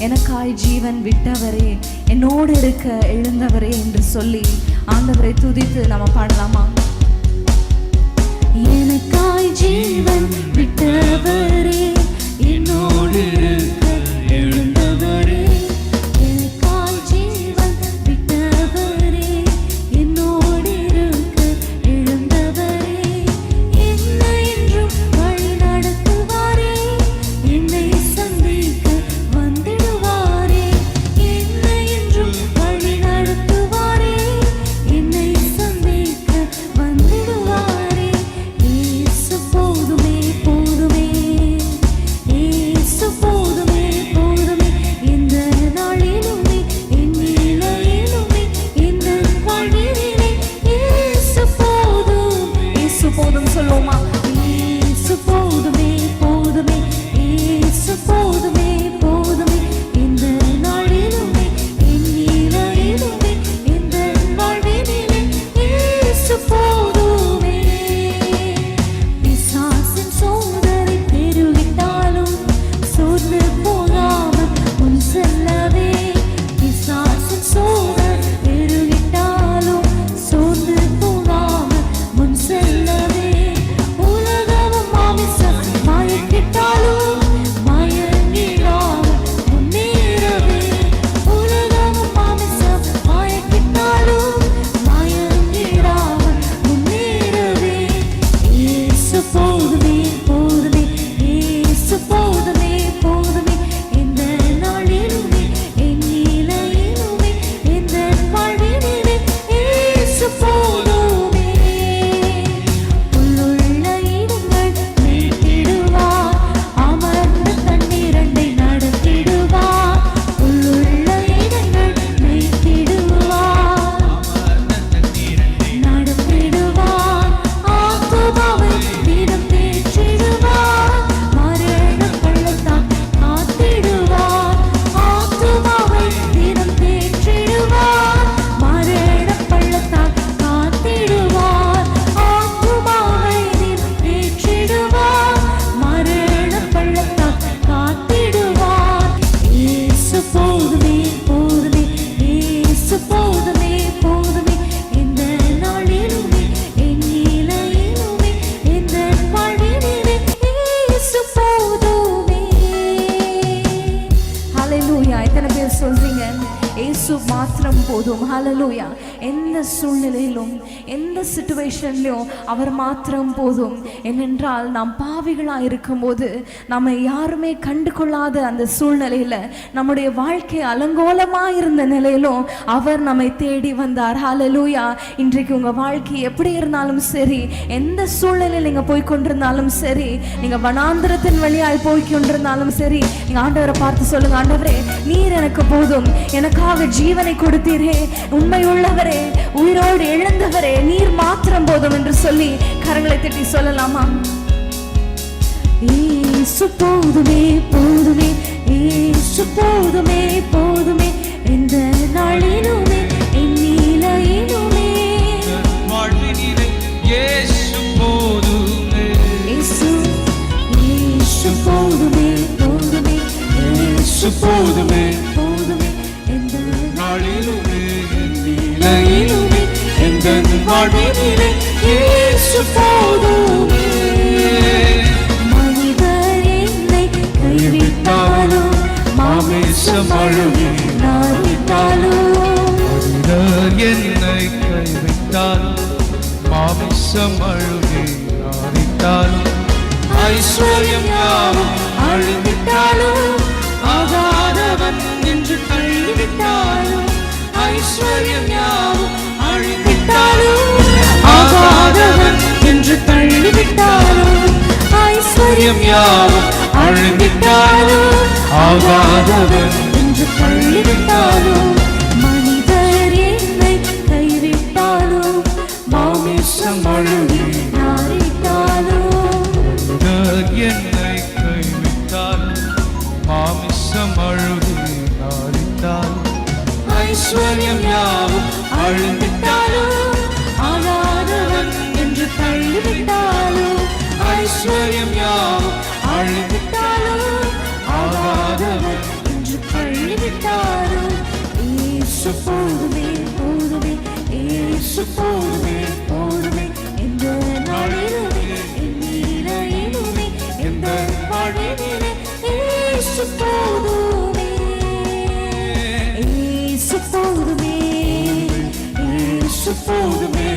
எனக்காய் ஜீவன் விட்டவரே என்னோடு இருக்க எழுந்தவரே என்று சொல்லி ஆண்டவரை துதித்து நம்ம பாடலாமா? எனக்காய் ஜீவன் சொல்கிறீங்க ஏசு இயேசு மாத்திரம் போதும். ஹலலூயா எந்த சூழ்நிலையிலும் எந்த சுச்சுவேஷன்லையும் அவர் மாத்திரம் போதும். ஏனென்றால் நாம் பாவிகளாக இருக்கும்போது நம்ம யாருமே கண்டு கொள்ளாத அந்த சூழ்நிலையில் நம்முடைய வாழ்க்கை அலங்கோலமாக இருந்த நிலையிலும் அவர் நம்மை தேடி வந்தார். ஹலலூயா இன்றைக்கு உங்கள் வாழ்க்கை எப்படி இருந்தாலும் சரி எந்த சூழ்நிலையில் நீங்கள் போய் கொண்டிருந்தாலும் சரி நீங்கள் வனாந்திரத்தின் வழியாய் போய் கொண்டிருந்தாலும் சரி நீங்கள் ஆண்டவரை பார்த்து சொல்லுங்க ஆண்டவரே நீர் எனக்கு போதும். எனக்கு எனக்காக ஜீவனை கொடுத்தீரே. உண்மை உள்ளவரே உயிரோடு எழுந்தவரே நீர் மாத்திரம் போதும் என்று சொல்லி கரங்களை தட்டி சொல்லலாமா? இயேசு போதுமே போதுமே இயேசு போதுமே போதுமே. எந்த நாளிலுமே என் நிலையிலுமே. வாழ்வினிலே போதுமே. இயேசு போதுமே போதுமே. எந்த வாழ்வினிலே இயேசு போதுமே. மனிதர் என்னை கைவிட்டாலும் மாமிசம் அழுகி நாடிட்டாலும் மனிதர் என்னை கைவிட்டால் மாமிசம் அழுகி நாடித்தால் ஐஸ்வர்யம் யாவும் அழுவிட்டாலும் ஆகாதவன் என்று தள்ளிவிட்டாலும் ஐஸ்வர்யம் யாவும் யாவும் அழுவிட்டாலும் ஆகாதவன் என்று தள்ளிவிட்டாலும் மனிதர் என்னை கைவிட்டாலும் மாமிசம் என்னை அழுகி ஐஸ்வர்யம் யாவும் அழுந்திட்டாலும் இயேசு போதுமே போதுமே இயேசு போதுமே போதுமே எந்த நாளிலுமே நிலையிலுமே எந்த வாழ்வினிலே இயேசு போதுமே போதுமே போதுமே